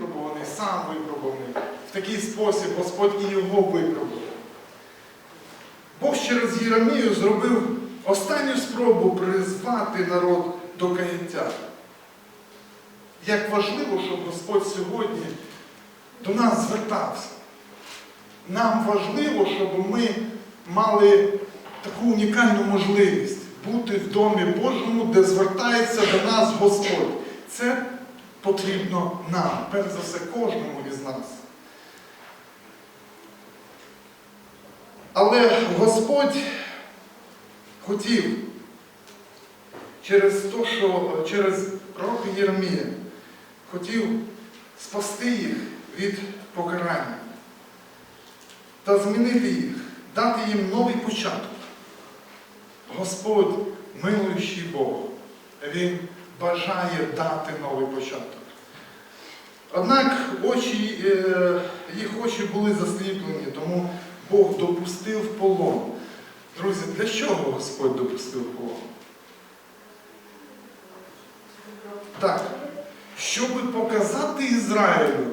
випробуваний, сам випробуваний. В такий спосіб Господь і його випробував. Бог через Єремію зробив останню спробу призвати народ до каяття. Як важливо, щоб Господь сьогодні до нас звертався. Нам важливо, щоб ми мали таку унікальну можливість бути в домі Божому, де звертається до нас Господь. Це потрібно нам, перш за все, кожному із нас. Але Господь хотів через те, що через пророка Єремія хотів спасти їх від покарання та змінити їх, дати їм новий початок. Господь, милуючий Бог, Він бажає дати новий початок. Однак очі, е, їх очі були засліплені, тому Бог допустив полон. Друзі, для чого Господь допустив полон? Так, щоб показати Ізраїлю,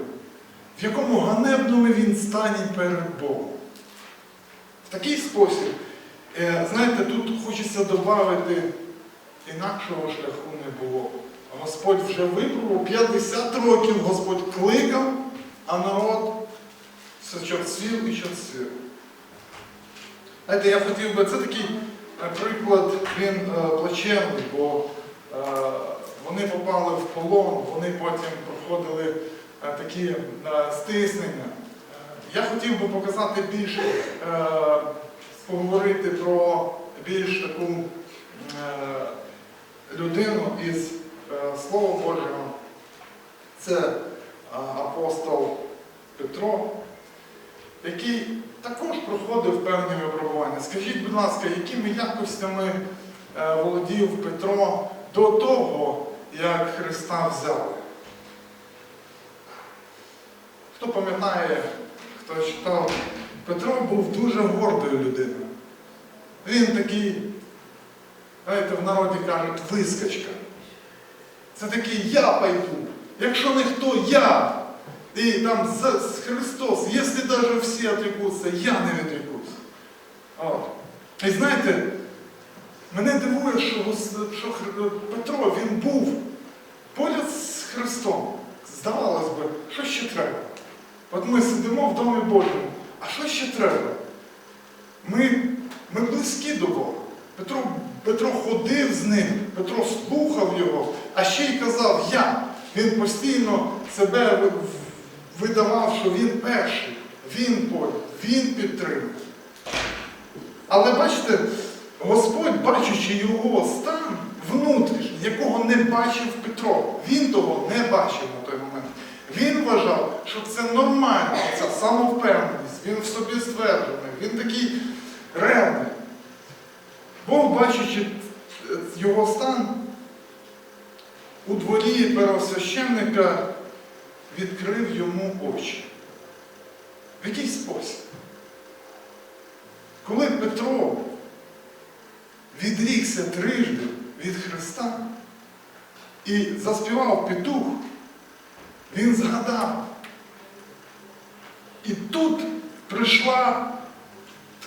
в якому ганебному він стані перед Богом. В такий спосіб, е, знаєте, тут хочеться додати, інакшого шляху не було. Господь вже випробував 50 років, Господь кликав, а народ все чорцвів і чорцвів. Знаєте, я хотів би, це такий е, приклад, він е, плачевний, бо е, вони попали в полон, вони потім проходили такі стиснення. Я хотів би показати більш, е, поговорити про більш таку людину із е, Слова Божого. Це е, апостол Петро, який також проходив певні випробування. Скажіть, будь ласка, якими якостями е, володів Петро до того, як Христа взяли? Хто пам'ятає, хто читав, Петро був дуже гордою людиною. Він такий, знаєте, в народі кажуть, вискочка. Це такий я пойду. Якщо не хто, я. І там з- з Христос, якщо навіть всі отрекуться, я не відрекусь. От. І знаєте, мене дивує, що, що Петро він був поряд з Христом. Здавалось би, що ще треба? От ми сидимо в Домі Божому, а що ще треба? Ми, ми близькі до Бога. Петро, Петро ходив з ним, Петро слухав його, а ще й казав я. Він постійно себе видавав, що він перший, він поряд, він підтримує. Але бачите, Господь, бачачи його стан внутрішній, якого не бачив Петро, він того не бачив на той момент. Він вважав, що це нормально, ця самовпевненість, він в собі стверджений, він такий ревний. Бог, бачачи е, його стан, у дворі первосвященника відкрив йому очі. В який спосіб? Коли Петро відрікся трижди від Христа і заспівав петух, він згадав. І тут прийшла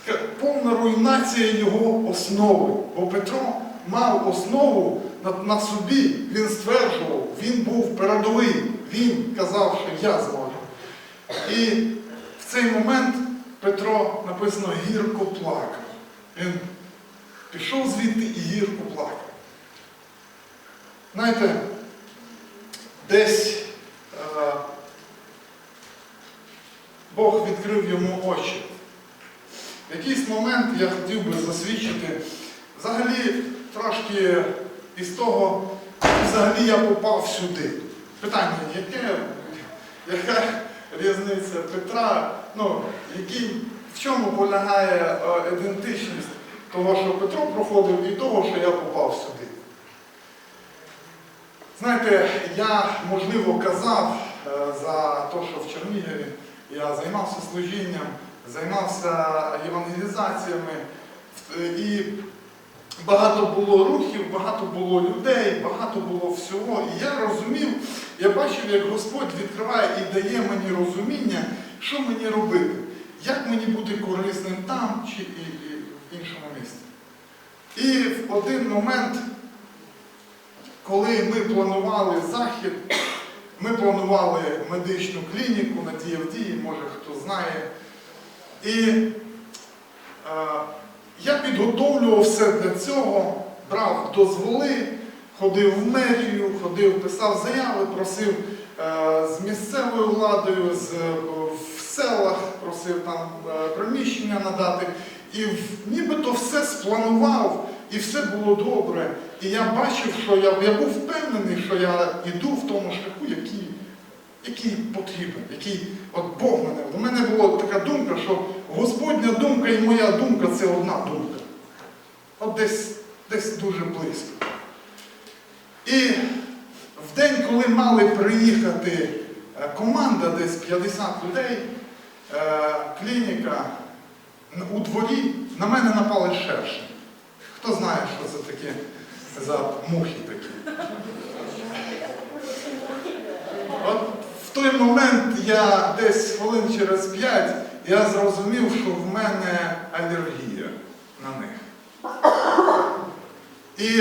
така повна руйнація його основи. Бо Петро мав основу на, на собі, він стверджував, він був передовий, він казав, що я зможу. І в цей момент Петро написано гірко плакав. Він пішов звідти і гірко плакав. Знаєте, десь е, Бог відкрив йому очі. Якийсь момент я хотів би засвідчити взагалі трошки із того, взагалі я попав сюди. Питання, яке, яка різниця Петра, ну, який, в чому полягає е, ідентичність того, що Петро проходив, і того, що я попав сюди. Знаєте, я, можливо, казав е, за те, що в Чернігові я займався служінням, займався євангелізаціями. І багато було рухів, багато було людей, багато було всього. І я розумів, я бачив, як Господь відкриває і дає мені розуміння, що мені робити, як мені бути корисним там чи і, і в іншому місці. І в один момент, коли ми планували захід, ми планували медичну клініку на Діявдії, може хто знає. І е, я підготовлював все для цього, брав дозволи, ходив в мерію, ходив, писав заяви, просив е, з місцевою владою, з, е, в селах, просив там е, приміщення надати. І нібито все спланував, і все було добре. І я бачив, що я, я був впевнений, що я йду в тому шляху, який, який потрібен, який от Бог мене. У мене була така думка, що Господня думка і моя думка це одна думка. От десь, десь дуже близько. І в день, коли мали приїхати е, команда, десь 50 людей, е, клініка, у дворі на мене напали шершні. Хто знає, що це таке за мухи такі? От в той момент я десь хвилин через п'ять я зрозумів, що в мене алергія на них. І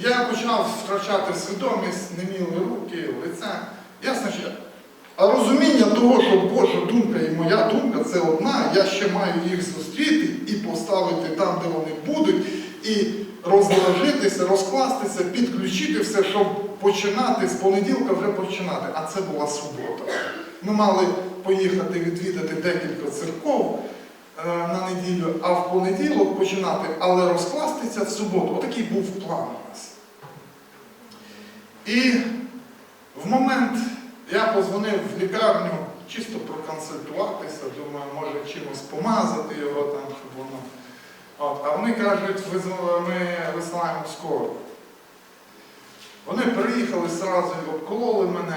я почав втрачати свідомість, неміли руки, лице. Ясно, що а розуміння того, що Божа думка і моя думка це одна, я ще маю їх зустріти і поставити там, де вони будуть, і розложитися, розкластися, підключити все, щоб починати з понеділка вже починати. А це була субота. Ми мали поїхати відвідати декілька церков е, на неділю, а в понеділок починати, але розкластися в суботу. Отакий був план у нас. І в момент я позвонив в лікарню чисто проконсультуватися, думаю, може чимось помазати його там, щоб воно. От, а вони кажуть, «Виз- ми висилаємо скоро. Вони приїхали зразу і обкололи мене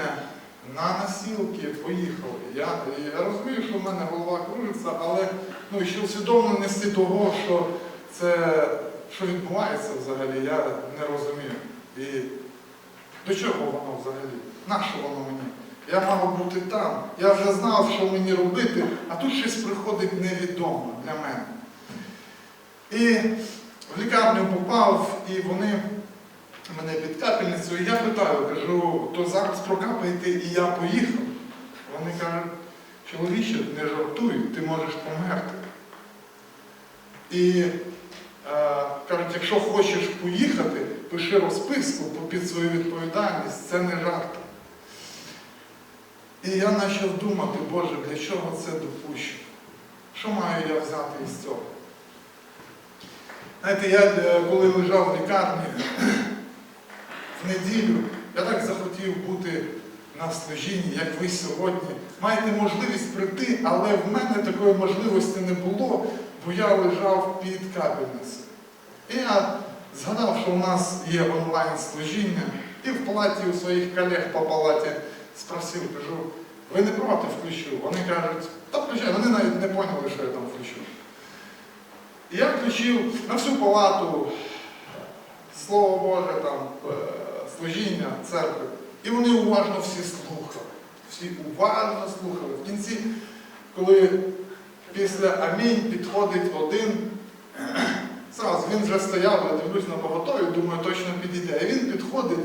на носілки, поїхали. Я, я розумію, що в мене голова кружиться, але ну, ще усвідомленості того, що це що відбувається взагалі, я не розумію. І до чого воно взагалі? Нащо воно мені? Я мав бути там. Я вже знав, що мені робити, а тут щось приходить невідомо для мене. І в лікарню попав, і вони мене під капельницю, і я питаю, кажу, то зараз прокапаєте, і я поїхав. Вони кажуть, чоловіче, не жартуй, ти можеш померти. І е, кажуть, якщо хочеш поїхати, пиши розписку під свою відповідальність, це не жарт. І я почав думати, Боже, для чого це допущено? Що маю я взяти із цього? Знаєте, я е, коли лежав в лікарні в неділю, я так захотів бути на служінні, як ви сьогодні. Маєте можливість прийти, але в мене такої можливості не було, бо я лежав під капельницею. І я згадав, що у нас є онлайн-служіння, і в палаті у своїх колег по палаті спросив, кажу, ви не проти включу? Вони кажуть, та включай, вони навіть не поняли, що я там включу. І я включив на всю палату Слово Боже, там, е, служіння, церкви. І вони уважно всі слухали. Всі уважно слухали. В кінці, коли після Амінь підходить один, зразу він вже стояв, я дивлюсь на поготові, думаю, точно підійде. І він підходить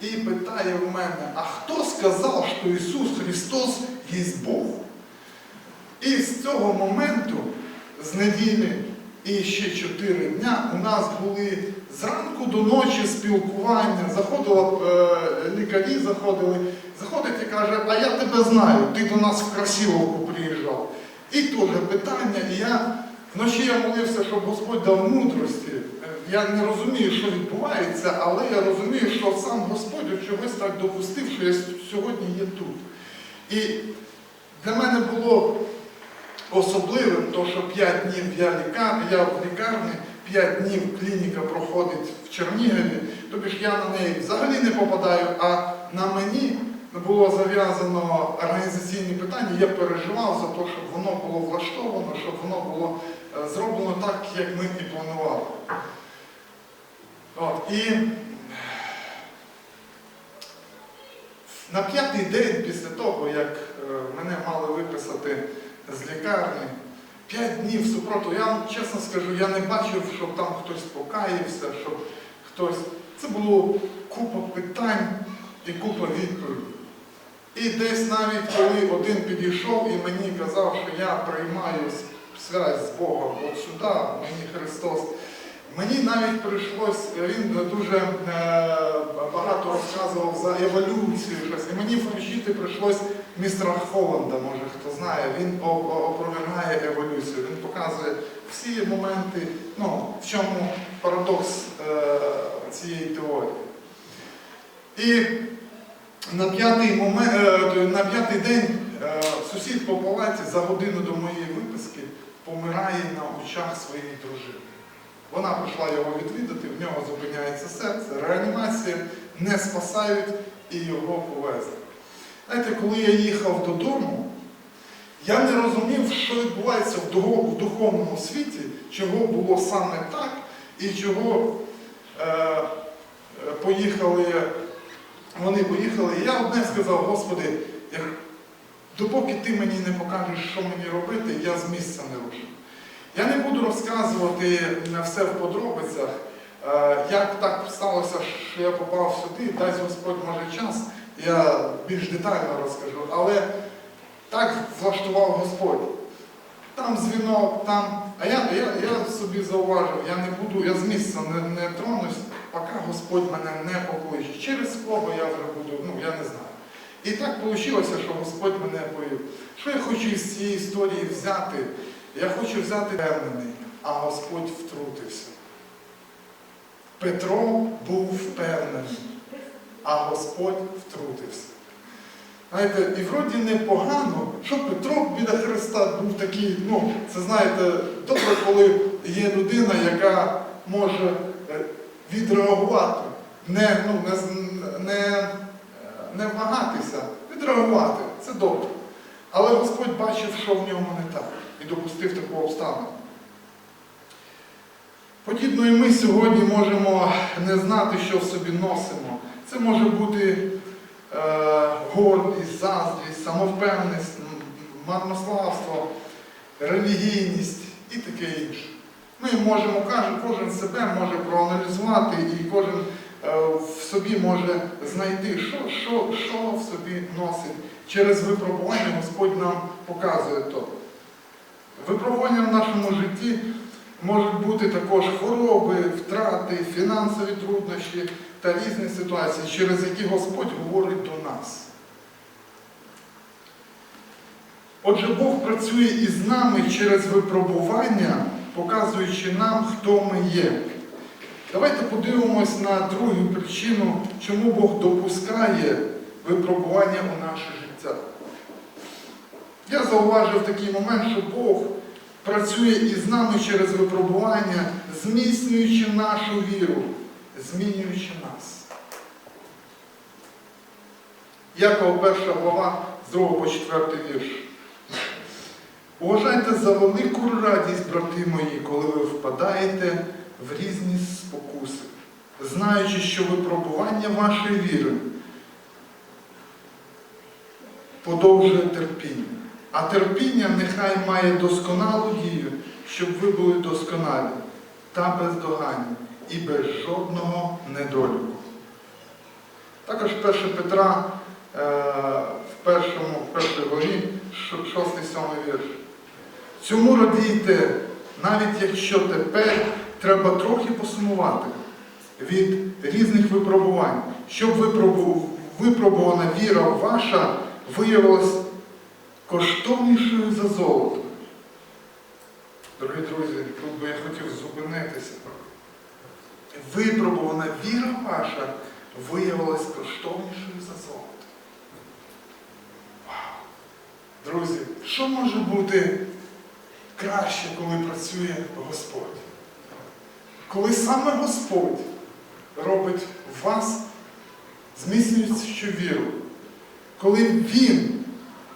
і питає в мене, а хто сказав, що Ісус Христос є Бог? І з цього моменту, з неділі і ще чотири дня, у нас були зранку до ночі спілкування, заходило, е, лікарі заходили, заходить і каже, а я тебе знаю, ти до нас в Красиловку приїжджав. І теж питання, і я вночі я молився, щоб Господь дав мудрості. Я не розумію, що відбувається, але я розумію, що сам Господь чогось так допустив, що я сьогодні є тут. І для мене було особливим, то що 5 днів я, лікар... я в лікарні, 5 днів клініка проходить в Чернігові, тобі ж я на неї взагалі не попадаю, а на мені було зав'язано організаційні питання, я переживав за те, щоб воно було влаштовано, щоб воно було е, зроблено так, як ми і планували. От, і на п'ятий день після того, як е, мене мали виписати з лікарні, п'ять днів супроту, я вам чесно скажу, я не бачив, щоб там хтось покаявся, щоб хтось. Це було купа питань і купа відповідей. І десь навіть коли один підійшов і мені казав, що я приймаю связь з Богом от сюди, мені Христос. Мені навіть прийшлось, він дуже е, багато розказував за еволюцію щось, і мені включити прийшлось містера Холланда, може хто знає, він опровергає еволюцію, він показує всі моменти, ну, в чому парадокс е, цієї теорії. І на п'ятий, момент, е, на п'ятий день е, сусід по палаті за годину до моєї виписки помирає на очах своєї дружини. Вона прийшла його відвідати, в нього зупиняється серце, реанімація, не спасають і його повезли. Знаєте, коли я їхав додому, я не розумів, що відбувається в духовному світі, чого було саме так, і чого е, е, поїхали, вони поїхали. Я одне сказав, Господи, як, допоки ти мені не покажеш, що мені робити, я з місця не рушу. Я не буду розказувати все в подробицях, е, як так сталося, що я попав сюди, дасть Господь може час, я більш детально розкажу, але так влаштував Господь. Там дзвінок, там. А я, я, я собі зауважив, я не буду, я з місця не, не тронусь, поки Господь мене не покличе. Через кого я вже буду, ну я не знаю. І так вийшло, що Господь мене повів. Що я хочу із цієї історії взяти? Я хочу взяти впевнений, а Господь втрутився. Петро був впевнений, а Господь втрутився. Знаєте, і вроді непогано, що Петро біля Христа був такий, ну, це знаєте, добре, коли є людина, яка може е, відреагувати, не, ну, не, не, не вагатися, відреагувати. Це добре. Але Господь бачив, що в ньому не так, і допустив таку обставину. Подібно і ми сьогодні можемо не знати, що в собі носимо. Це може бути е, гордість, заздрість, самовпевненість, марнославство, релігійність і таке інше. Ми можемо, кожен себе може проаналізувати і кожен е, в собі може знайти, що, що, що в собі носить. Через випробування Господь нам показує то. Випробування в нашому житті можуть бути також хвороби, втрати, фінансові труднощі та різні ситуації, через які Господь говорить до нас. Отже, Бог працює із нами через випробування, показуючи нам, хто ми є. Давайте подивимось на другу причину, чому Бог допускає випробування у наше життя. Я зауважив такий момент, що Бог працює із нами через випробування, зміцнюючи нашу віру, змінюючи нас. Якова перша глава з 2 по 4 вірш. Уважайте за велику радість, брати мої, коли ви впадаєте в різні спокуси, знаючи, що випробування вашої віри подовжує терпіння. А терпіння нехай має досконалу дію, щоб ви були досконалі та бездоганні і без жодного недоліку. Також 1 Петра е, в першому, в першій главі, 6-7 вірш. Цьому радійте, навіть якщо тепер треба трохи посумувати від різних випробувань, щоб випробувана віра ваша виявилась коштовнішою за золото. Дорогі друзі, тут би я хотів зупинитися. Випробувана віра ваша виявилась коштовнішою за золото. Вау! Друзі, що може бути краще, коли працює Господь? Коли саме Господь робить вас зміцнюючу віру, коли Він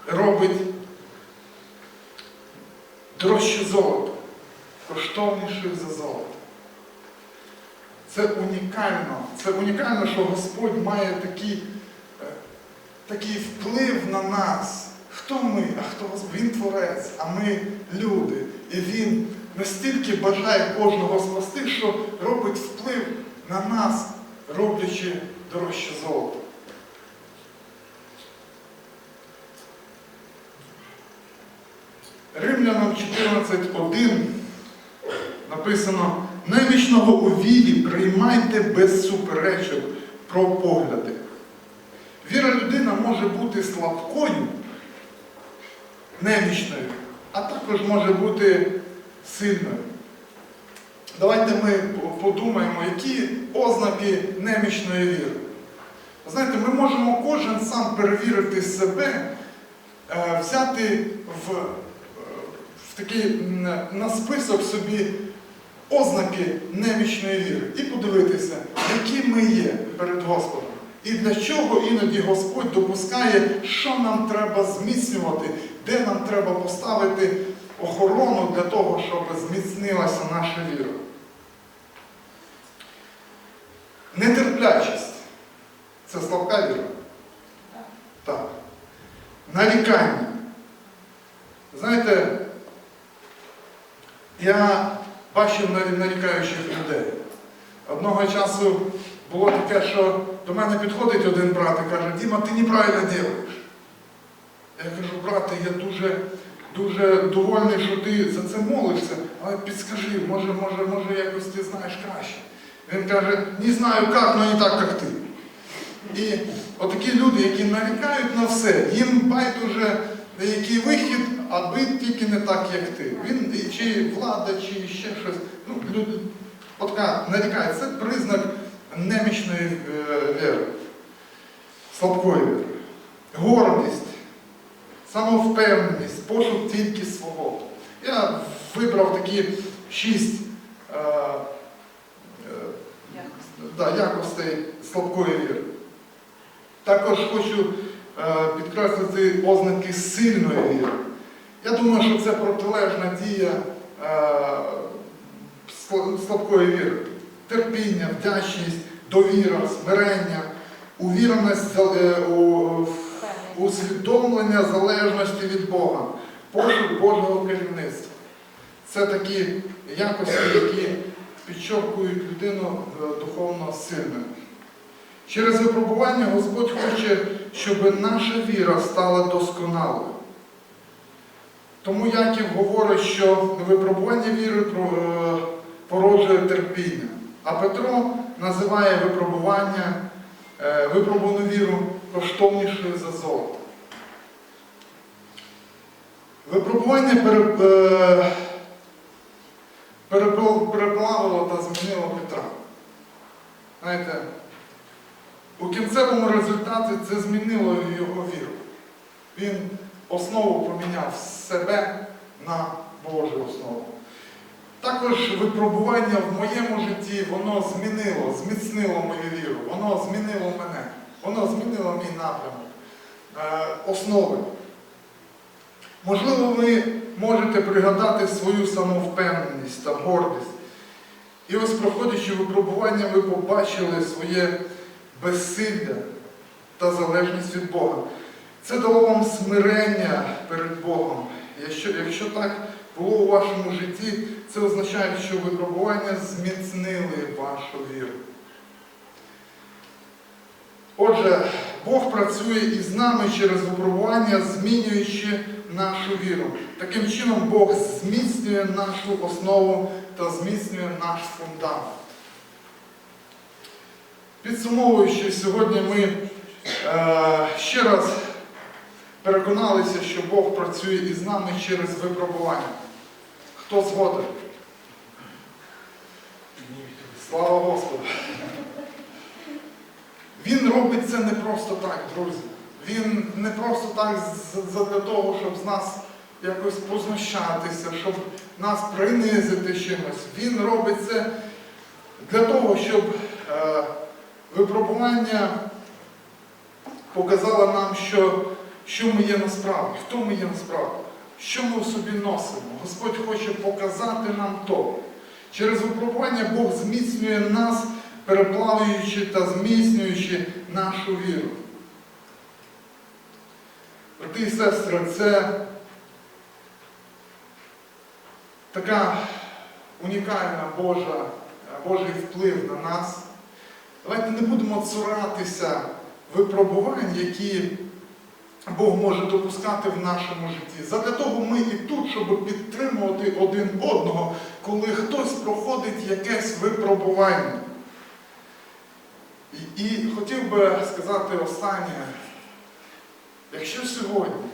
робить дорожче золото, коштовніше за золото. Це унікально. Це унікально, що Господь має такий, е, такий вплив на нас. Хто ми, а хто Господь? Він творець, а ми люди. І Він настільки бажає кожного спасти, що робить вплив на нас, роблячи дорожче золото. Римлянам 14.1 написано, немічного у вірі приймайте без суперечок про погляди. Віра людина може бути слабкою, немічною, а також може бути сильною. Давайте ми подумаємо, які ознаки немічної віри. Знаєте, ми можемо кожен сам перевірити себе, е, взяти в, е, в такий на список собі ознаки немічної віри і подивитися, які ми є перед Господом. І для чого іноді Господь допускає, що нам треба зміцнювати, де нам треба поставити охорону для того, щоб зміцнилася наша віра. Нетерплячість це слабка віра. Так. Нарікання. Знаєте, я бачив нарікаючих людей. Одного часу було таке, що до мене підходить один брат і каже, Діма, ти неправильно робиш. Я кажу, брате, я дуже, дуже довольний, що ти за це молишся, але підскажи, може, може, може, якось ти знаєш краще. Він каже, не знаю як, але не так, як ти. І отакі люди, які нарікають на все, їм байдуже який вихід, аби тільки не так, як ти. Він чи влада, чи ще щось. Ну, люди, отака нарікає, це признак немічної е, віри, слабкої віри. Гордість, самовпевненість, пошук тільки свого. Я вибрав такі шість е, е, да, якостей слабкої віри. Також хочу е, підкреслити ознаки сильної віри. Я думаю, що це протилежна дія е, слабкої віри. Терпіння, вдячність, довіра, смирення, увіреність е, у, усвідомлення залежності від Бога, пошук Божого керівництва. Це такі якості, які підчоркують людину е, духовно сильною. Через випробування Господь хоче, щоб наша віра стала досконалою. Тому Яків говорить, що випробування віри е, породжує терпіння. А Петро називає випробування, е, випробувану віру коштовнішою за золото. Випробування е, перепл- переплавило та змінило Петра. Знаєте, у кінцевому результаті це змінило його віру. Він основу поміняв себе на Божу основу. Також випробування в моєму житті, воно змінило, зміцнило мою віру, воно змінило мене, воно змінило мій напрямок, е, основи. Можливо, ви можете пригадати свою самовпевненість та гордість. І ось, проходячи випробування, ви побачили своє безсилля та залежність від Бога. Це дало вам смирення перед Богом. Якщо, якщо так було у вашому житті, це означає, що випробування зміцнили вашу віру. Отже, Бог працює із нами через випробування, змінюючи нашу віру. Таким чином, Бог зміцнює нашу основу та зміцнює наш фундамент. Підсумовуючи, сьогодні ми е, ще раз переконалися, що Бог працює із нами через випробування. Хто згоден? Слава Господу! Він робить це не просто так, друзі. Він не просто так задля того, щоб з нас якось познущатися, щоб нас принизити чимось. Він робить це для того, щоб е, випробування показала нам, що, що ми є насправді, хто ми є насправді, що ми в собі носимо. Господь хоче показати нам то. Через випробування Бог зміцнює нас, переплавлюючи та зміцнюючи нашу віру. Брати і сестри, це така унікальна Божа, Божий вплив на нас. Давайте не будемо цуратися випробувань, які Бог може допускати в нашому житті. Задля того ми і тут, щоб підтримувати один одного, коли хтось проходить якесь випробування. І, і хотів би сказати останнє, якщо сьогодні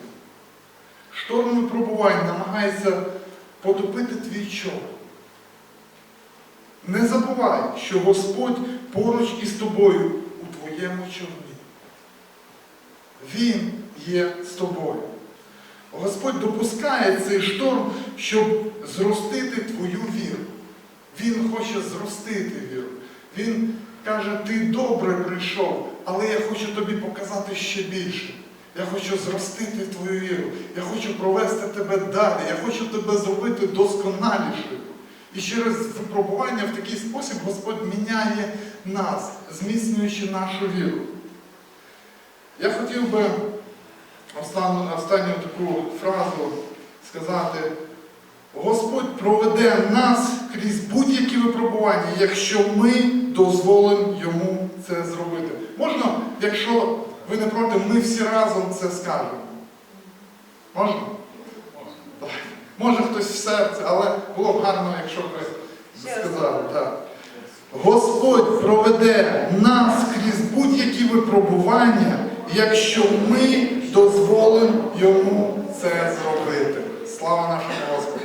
шторм випробувань намагається потопити твій човен, не забувай, що Господь поруч із тобою у твоєму човні. Він є з тобою. Господь допускає цей шторм, щоб зростити твою віру. Він хоче зростити віру. Він каже, ти добре прийшов, але я хочу тобі показати ще більше. Я хочу зростити твою віру. Я хочу провести тебе далі. Я хочу тебе зробити досконалішою. І через випробування в такий спосіб Господь міняє нас, зміцнюючи нашу віру. Я хотів би останню, останню таку фразу сказати. Господь проведе нас крізь будь-які випробування, якщо ми дозволимо йому це зробити. Можна, якщо ви не проти, ми всі разом це скажемо. Можна? Так. Може хтось в серце, але було б гарно, якщо б ви сказали. Так. Господь проведе нас крізь будь-які випробування, якщо ми дозволимо йому це зробити. Слава нашому Господу!